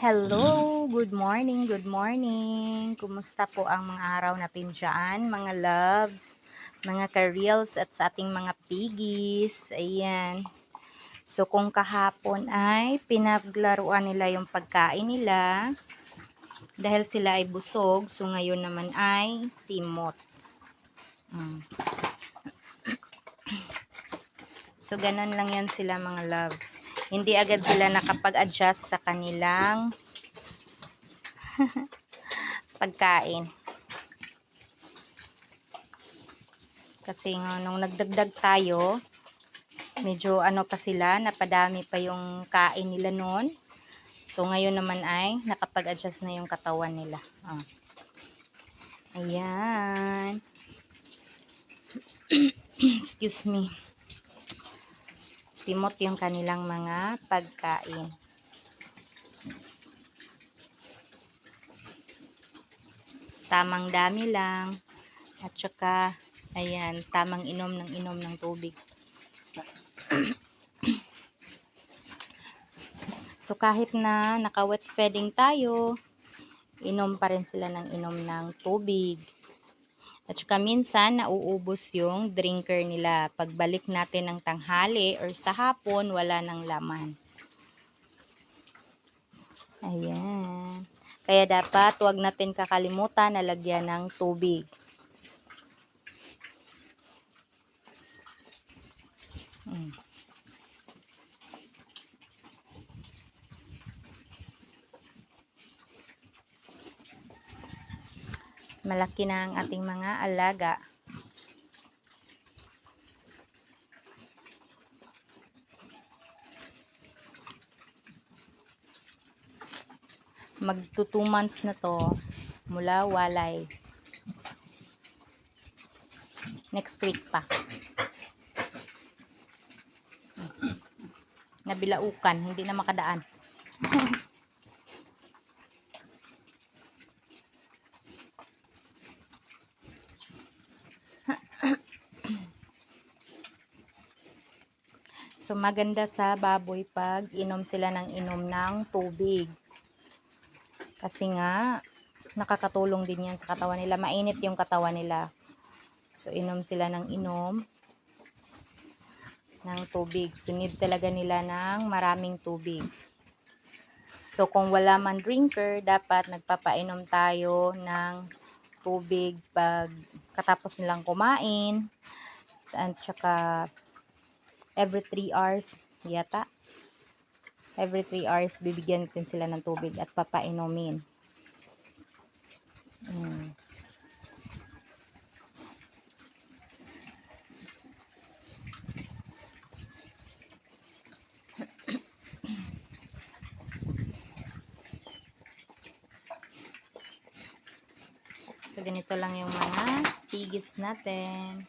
Hello, good morning, good morning. Kumusta po ang mga araw natin dyan, mga loves, mga ka-reels at sa ating mga piggies. Ayan. So, kung kahapon ay pinaglaruan nila yung pagkain nila, dahil sila ay busog, so ngayon naman ay simot. Mm. So, ganun lang yan sila mga loves. Hindi agad sila nakapag-adjust sa kanilang pagkain. Kasi nung nagdagdag tayo, medyo ano pa sila, napadami pa yung kain nila noon. So, ngayon naman ay nakapag-adjust na yung katawan nila. Ah. Ayan. Excuse me simot yung kanilang mga pagkain. Tamang dami lang. At saka, ayan, tamang inom ng inom ng tubig. so, kahit na naka-wet feeding tayo, inom pa rin sila ng inom ng tubig. At saka minsan, nauubos yung drinker nila. Pagbalik natin ng tanghali or sa hapon, wala nang laman. Ayan. Kaya dapat, huwag natin kakalimutan na lagyan ng tubig. Malaki na ang ating mga alaga. Magto 2 months na to mula walay. Next week pa. Nabilaukan, hindi na makadaan. So, maganda sa baboy pag inom sila ng inom ng tubig. Kasi nga, nakakatulong din yan sa katawan nila. Mainit yung katawan nila. So, inom sila ng inom ng tubig. So, need talaga nila ng maraming tubig. So, kung wala man drinker, dapat nagpapainom tayo ng tubig pag katapos nilang kumain. At saka, every 3 hours yata. Every 3 hours, bibigyan natin sila ng tubig at papainumin. Hmm. So, ganito lang yung mga tigis natin.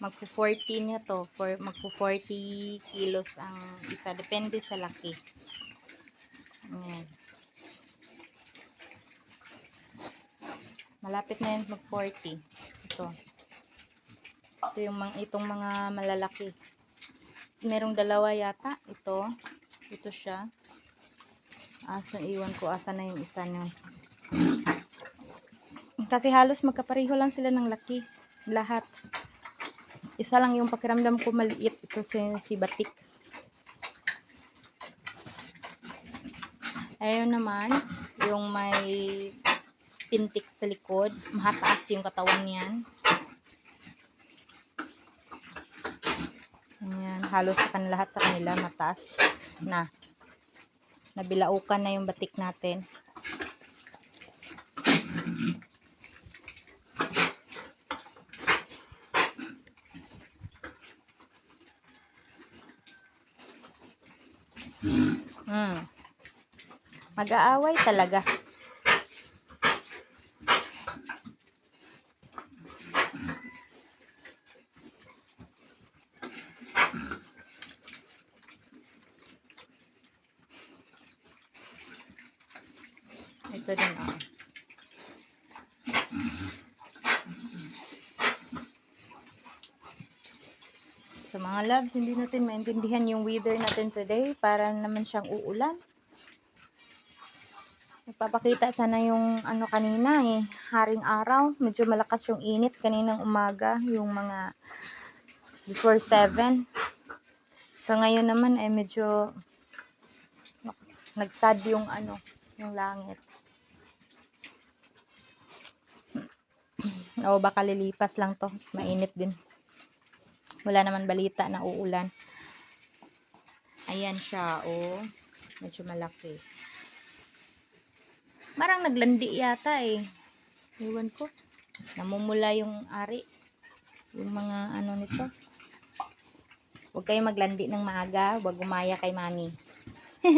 Magpo 40 na to. For magpo 40 kilos ang isa. Depende sa laki. Ayan. malapit na yan mag 40 ito. Ito yung mga itong mga malalaki. Merong dalawa yata. Ito. Ito siya. Asa iwan ko. Asa na yung isa nyo kasi halos magkapareho lang sila ng laki. Lahat isa lang yung pakiramdam ko maliit. Ito si, si Batik. Ayun naman, yung may pintik sa likod. Mahataas yung katawan niyan. Ayan, halos sa kan lahat sa kanila mataas na. Nabilaukan na yung batik natin. Hmm. Mag-aaway talaga. Ito din, oh. Mga loves, hindi natin maintindihan yung weather natin today. Para naman siyang uulan. Nagpapakita sana yung ano kanina eh, haring araw. Medyo malakas yung init kaninang umaga, yung mga before 7. So ngayon naman ay medyo nagsad yung ano, yung langit. O baka lilipas lang to, mainit din. Wala naman balita na uulan. Ayan siya, oh. Medyo malaki. Marang naglandi yata eh. Iwan ko. Namumula yung ari. Yung mga ano nito. Huwag kayo maglandi ng maaga. Huwag gumaya kay mami.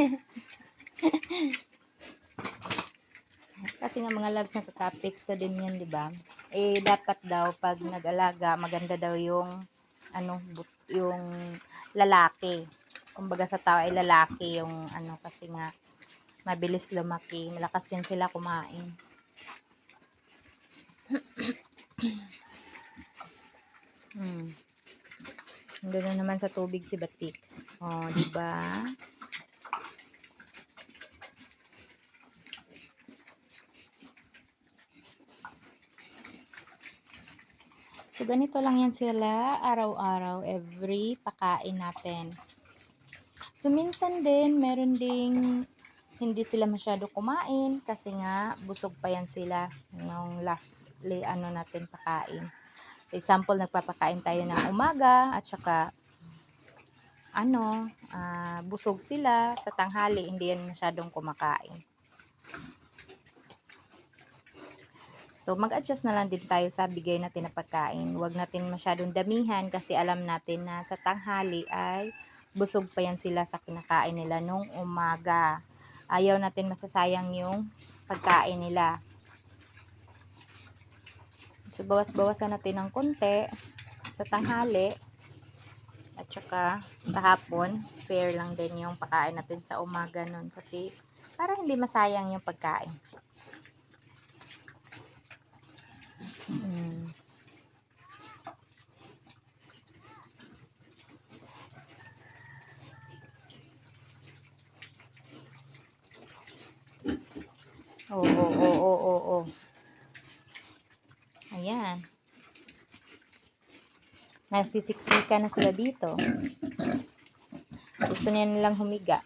Kasi nga mga loves nakaka-apekto din yan, di ba? Eh, dapat daw pag nag-alaga, maganda daw yung ano, yung lalaki. Kumbaga sa tao ay lalaki yung ano kasi nga mabilis lumaki. Malakas yan sila kumain. hmm. Doon na naman sa tubig si Batik. Oh, di ba? So, ganito lang yan sila araw-araw, every pakain natin. So, minsan din, meron ding hindi sila masyado kumain kasi nga busog pa yan sila nung last li- ano natin pakain. Example, nagpapakain tayo ng umaga at saka ano, ah, busog sila sa tanghali, hindi yan masyadong kumakain. So, mag-adjust na lang din tayo sa bigay natin na pagkain. Huwag natin masyadong damihan kasi alam natin na sa tanghali ay busog pa yan sila sa kinakain nila nung umaga. Ayaw natin masasayang yung pagkain nila. So, bawas-bawasan natin ng konti sa tanghali. At saka, sa hapon, fair lang din yung pagkain natin sa umaga nun. Kasi, para hindi masayang yung pagkain. Mm. Oo, oo, oo, oo, oo. Ayan. Nasisiksika na sila dito. Gusto niya nilang humiga.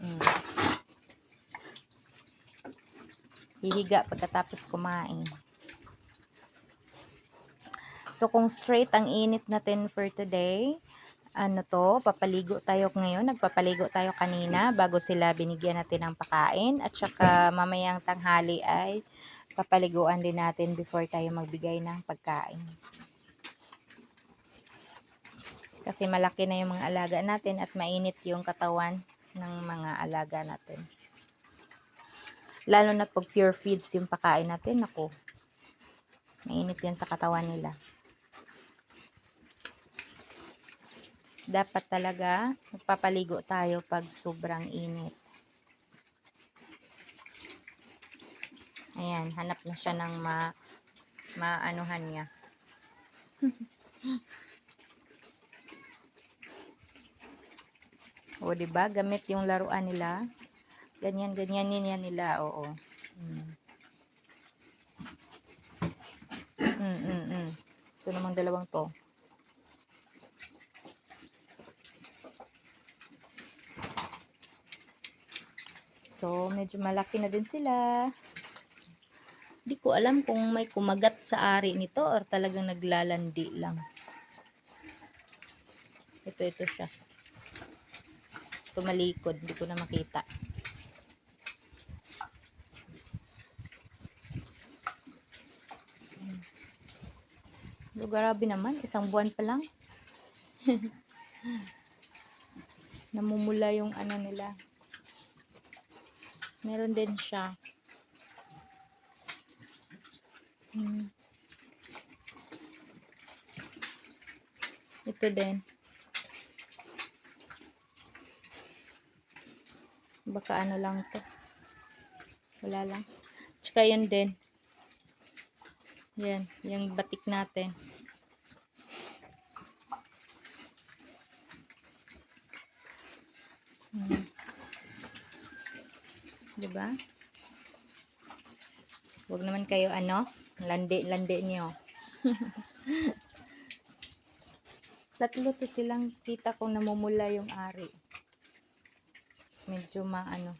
Mm. Hihiga pagkatapos kumain. So, kung straight ang init natin for today, ano to, papaligo tayo ngayon. Nagpapaligo tayo kanina bago sila binigyan natin ng pakain. At saka mamayang tanghali ay papaliguan din natin before tayo magbigay ng pagkain. Kasi malaki na yung mga alaga natin at mainit yung katawan ng mga alaga natin. Lalo na pag pure feeds yung pakain natin, ako, mainit yan sa katawan nila. Dapat talaga magpapaligo tayo pag sobrang init. Ayan, hanap na siya ng ma maanuhan niya. o, di ba? Gamit yung laruan nila. Ganyan, ganyan, ganyan nila. Oo. Mm. Mm, mm, mm. Ito namang dalawang to. So, medyo malaki na din sila. Di ko alam kung may kumagat sa ari nito or talagang naglalandi lang. Ito, ito siya. Tumalikod. Di ko na makita. So, grabe naman. Isang buwan pa lang. Namumula yung ano nila. Meron din siya. Hmm. Ito din. Baka ano lang to. Wala lang. Tsaka yun din. Yan. Yung batik natin. Hmm. Diba? Huwag naman kayo ano, landi-landi niyo. Tatlo to silang kita kong namumula yung ari. Medyo maano.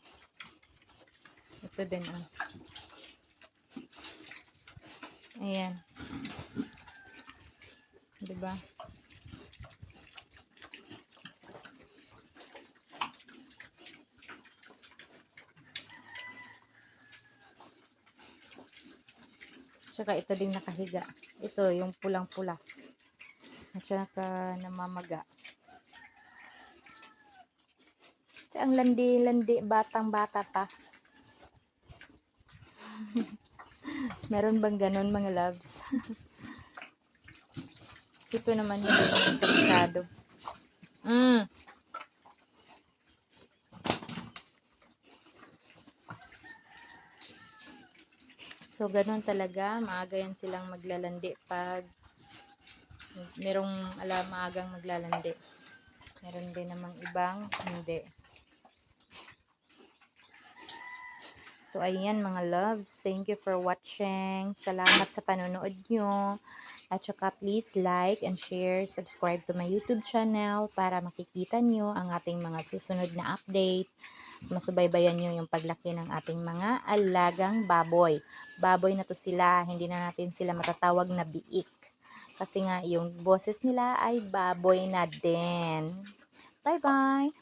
Ito din ah. Ayan. Diba? Tsaka ito din nakahiga. Ito, yung pulang-pula. At saka namamaga. Kasi ang landi-landi, batang-bata pa. Meron bang ganun mga loves? ito naman hindi naman sa So, ganun talaga. Maaga yan silang maglalandi pag merong alam maagang maglalandi. Meron din namang ibang hindi. So, ayan mga loves. Thank you for watching. Salamat sa panonood nyo. At saka please like and share, subscribe to my YouTube channel para makikita nyo ang ating mga susunod na update. Masubaybayan nyo yung paglaki ng ating mga alagang baboy. Baboy na to sila, hindi na natin sila matatawag na biik. Kasi nga yung boses nila ay baboy na din. Bye-bye!